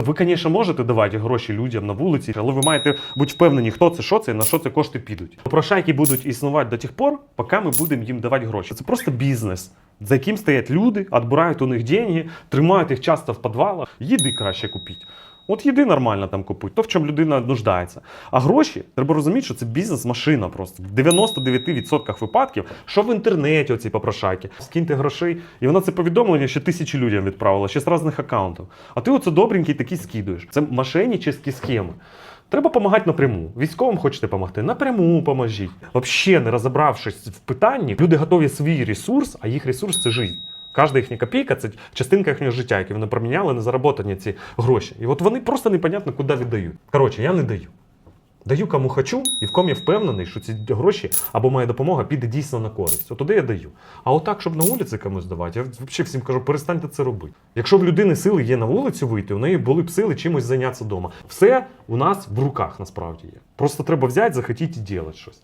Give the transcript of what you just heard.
Ви, звісно, можете давати гроші людям на вулиці, але ви маєте бути впевнені, хто це, що це на що це кошти підуть. Попрошайки будуть існувати до тих пор, поки ми будемо їм давати гроші. Це просто бізнес, за яким стоять люди, відбирають у них деньги, тримають їх часто в підвалах. Їди краще купіть. От їди нормально там купують, то в чому людина нуждається. А гроші треба розуміти, що це бізнес-машина просто. В 99% випадків, що в інтернеті оці попрошайки, скиньте грошей, і вона це повідомлення ще тисячі людям відправила, ще з різних аккаунтів. А ти оце добренький такий скидуєш. Це мошенническі схеми. Треба допомагати напряму. Військовим хочете допомогти? Напряму поможіть. Взагалі, не розібравшись в питанні, люди готові свій ресурс, а їх ресурс це життя. Кожна їхня копійка це частинка їхнього життя, яке вони проміняли на зароботані ці гроші. І от вони просто непонятно куди віддають. Коротше, я не даю. Даю кому хочу, і в кому я впевнений, що ці гроші або моя допомога піде дійсно на користь. От туди я даю. А отак, щоб на вулиці комусь давати, я взагалі всім кажу, перестаньте це робити. Якщо в людини сили є на вулицю вийти, у неї були б сили чимось зайнятися вдома. Все у нас в руках насправді є. Просто треба взяти, захотіти і робити щось.